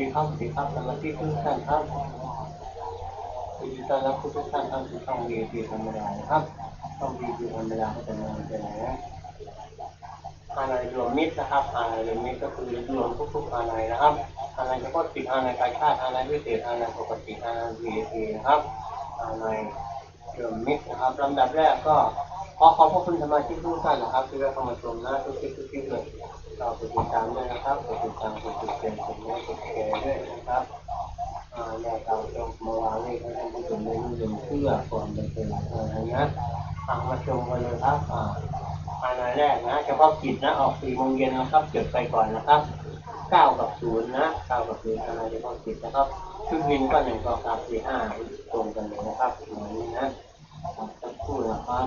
ดีครับดีครับสมาชิกทุกท่านครับยินดีต้อนรับทุกท่านเข้าสู่ช่องวีพีธรรมดานะครับช่องวีพีธรรมดาก็จะนำเสนออะไรรวมมิตรนะครับอะไรรวมมิตรก็คือรวมทุกๆอะไรนะครับอะไรเฉพาะกิจอะไรกายชาติอะไรพิเศษอะไรปกติอะไรวีพีนะครับอะไรรวมมิตรนะครับลำดับแรกก็ ขอขอบพระคุณสมาชิกทุกท่านนะครับที่ได้เข้ามาชมนะทุกที่ทุกที่เลยเราไปติดตามด้วยนะครับไปติดตามไปติดเตามกดไลค์กดแชร์ด้วยนะครับอ่าแนวทางตรงมาวางเลขให้ท่านผู้ชมได้นิยมเพื่อก่อนจะเป็นอะไรนะอ่ามาชมกันเลยครับอ่าอันแรกนะเฉพาะกิจนะออกสี่โมงเย็นนะครับจดไปก่อนนะครับเก้ากับศูนย์นะเก้ากับศูนย์อะไรเฉพาะกิจนะครับชุดวินก็หนึ่งสองสามสี่ห้าตรงกันเลยนะครับอย่างนี้นะสักครู่นะครับ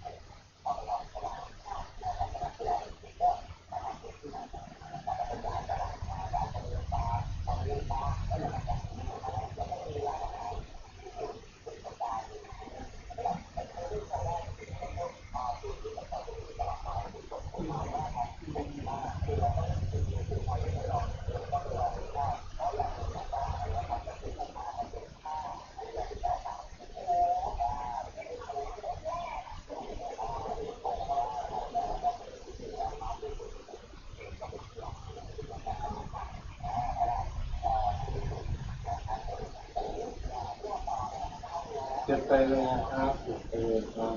จดไปเลยนะครับไปเลยครับ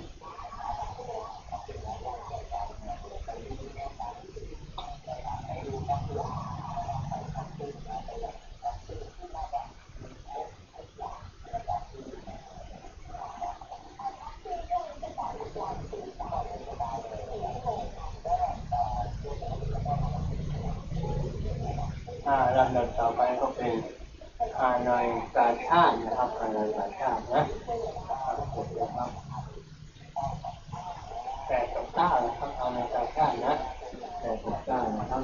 อ่าลำดับต่อไปก็เป็นฮานอยกาชาตินะครับฮานอยกาชาตินะครับกดเลยครับแปดกับเก้านะครับฮานอยกาชาตินะแปดกับเก้านะครับ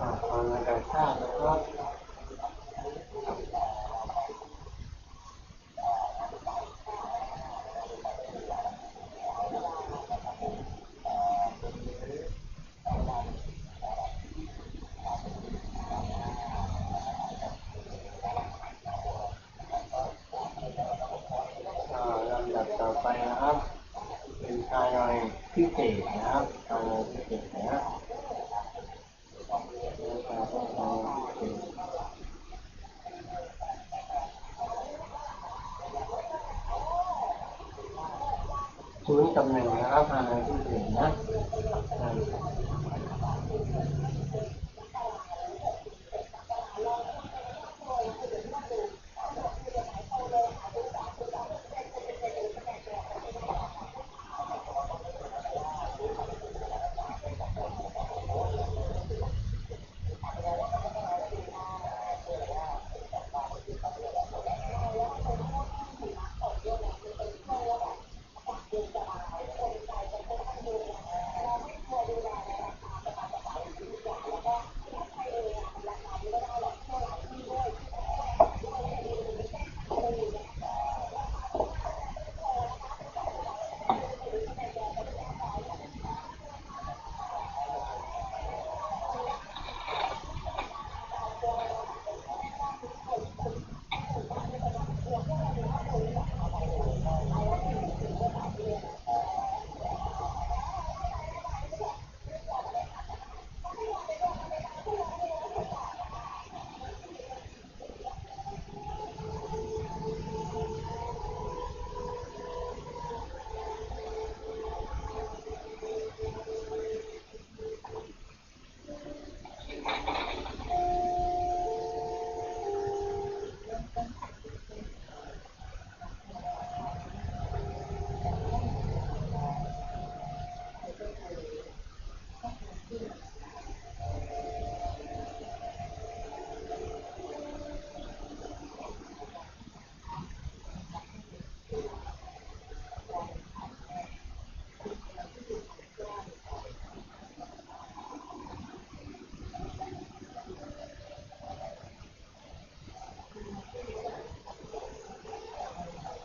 อ่าฮานอยกาชา ตินะครับอ่าลำดับต่อไปนะครับเป็นฮานอยพิเศษนะครับฮานอยพิเศษนะ ศูนย์กับหนึ่งนะครับฮานอยพิเศษนะ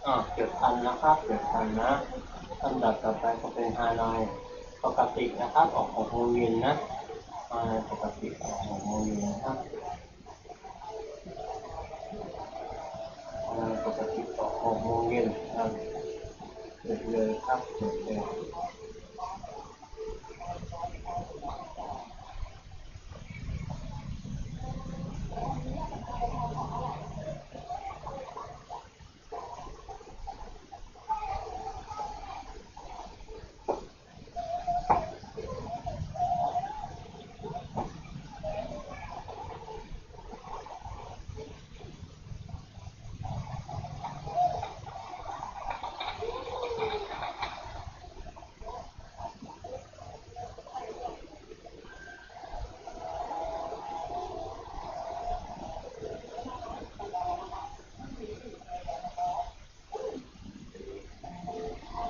อ่าเกิดพันนะครับเกิดพันนะลำดับต่อไปก็เป็นฮานอยปกตินะครับออกของโมเย็นนะฮาปกติออกของโมเย็นนะครับฮาปกติออกของโมเย็นนะเกิดเลยครับเกิดเลย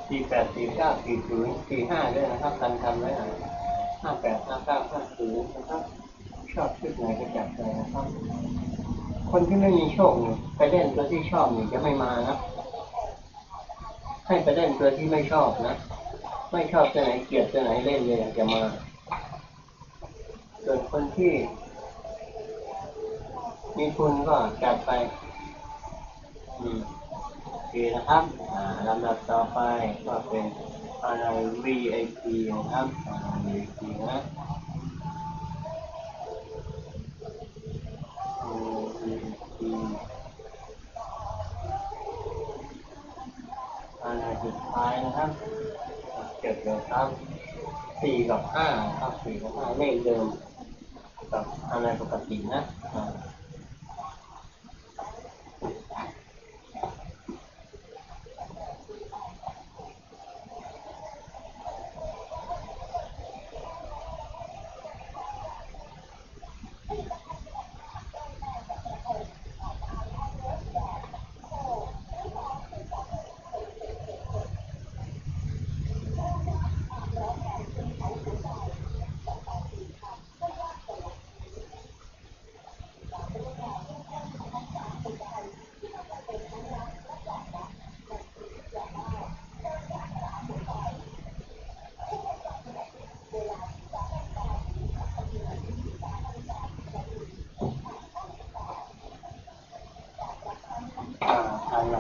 สี่แปดสี่เก้าสี่ศูนย์สี่ห้าด้วยนะครับกันทำไว้หน่อยห้าแปดห้าเก้าห้าศูนย์นะครับ ชอบชุดไหนก็จัดเลยนะครับ คนที่ไม่มีโชคไปเล่นตัวที่ชอบเนี่ยจะไม่มานะให้ไปเล่นตัวที่ไม่ชอบนะ ไม่ชอบตัวไหนเกลียดตัวไหนเล่นเลยจะมา ส่วนคนที่ มีทุนก็จัดไป อืมโอ เคนะครับลำดับต่อไปก็เป็นอะไร VIP นะครับ VIP นะอะไรสุดท้ายนะครับเก็บเลยครับสี่กับห้าครับสี่กับห้าเลขเดิมกับอะไรปกตินะ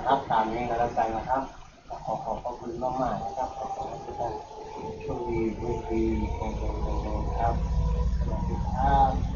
นะครับ ตามนี้ก็แล้วกันนะครับ ขอขอบพระคุณมากๆนะครับขอให้ทุกท่านช่วงดีโชคดีแข็งแรงครับสวัสดีครับ